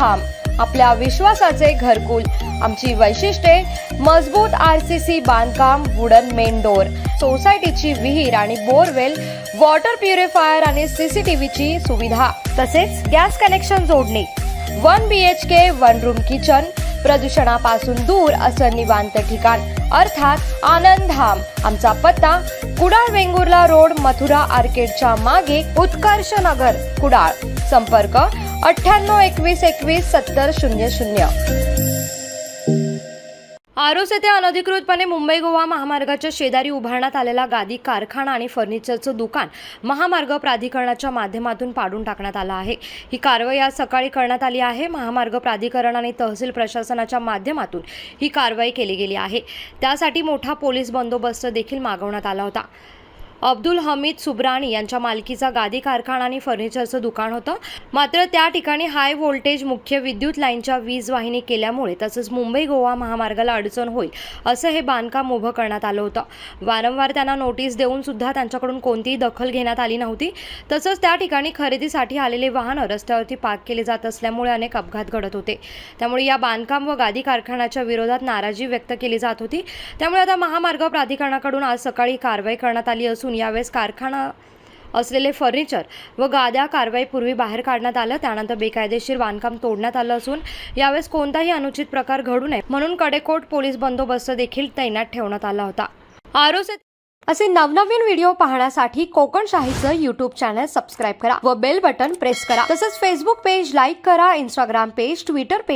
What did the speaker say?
ठाम आपल्या विश्वासाचे घरकुल. आमची वैशिष्ट्ये मजबूत आर सी सी बांधकाम वुडन मेन डोर. सोसायटीची विहीर आणि बोरवेल वॉटर प्युरिफायर आणि सीसीटीव्हीची सुविधा. तसेच गॅस कनेक्शन जोडणी. One B H K one room kitchen. प्रदूषणापासून दूर असं निवांत ठिकाण. अर्थात आनंद धाम आमचा पत्ता कुडाळ वेंगुर्ला रोड मथुरा आर्केडच्या मागे उत्कर्ष नगर कुडाळ. संपर्क अठ्ठ्याण्णव एकवीस एकवीस सत्तर शून्य शून्य. आरोस येथे अनधिकृतपणे मुंबई गोवा महामार्गाच्या शेजारी उभारण्यात आलेला गादी कारखाना आणि फर्निचरचं दुकान महामार्ग प्राधिकरणाच्या माध्यमातून पाडून टाकण्यात आलं आहे. ही कारवाई आज सकाळी करण्यात आली आहे. महामार्ग प्राधिकरण आणि तहसील प्रशासनाच्या माध्यमातून ही कारवाई केली गेली आहे. त्यासाठी मोठा पोलीस बंदोबस्त देखील मागवण्यात आला होता. अब्दुल हमीद सुब्राणी यांच्या मालकीचा गादी कारखाना आणि फर्निचरचं दुकान होतं. मात्र त्या ठिकाणी हाय व्होल्टेज मुख्य विद्युत लाईनच्या वीज वाहिनी केल्यामुळे तसंच मुंबई गोवा महामार्गाला अडचण होईल असं हे बांधकाम उभं करण्यात आलं होतं. वारंवार त्यांना नोटीस देऊन सुद्धा त्यांच्याकडून कोणतीही दखल घेण्यात आली नव्हती. तसंच त्या ठिकाणी खरेदीसाठी आलेले वाहनं रस्त्यावरती पार्क केले जात असल्यामुळे अनेक अपघात घडत होते. त्यामुळे या बांधकाम व गादी कारखान्याच्या विरोधात नाराजी व्यक्त केली जात होती. त्यामुळे आता महामार्ग प्राधिकरणाकडून आज सकाळी कारवाई करण्यात आली असून यावेळेस कारखाना असलेले फर्निचर व गाद्या कारवाईपूर्वी बाहेर काढण्यात आलं. त्यानंतर बेकायदेशीर बांधकाम तोडण्यात आलं असून यावेळेस कोणताही अनुचित प्रकार घडू नये म्हणून कडेकोट पोलीस बंदोबस्त देखील तैनात ठेवण्यात आला होता. आरोस असे नवनवीन व्हिडिओ पाहण्यासाठी कोकणशाहीचं युट्यूब चॅनल सबस्क्राईब करा व बेल बटन प्रेस करा. तसंच फेसबुक पेज लाईक करा इंस्टाग्राम पेज ट्विटर पेज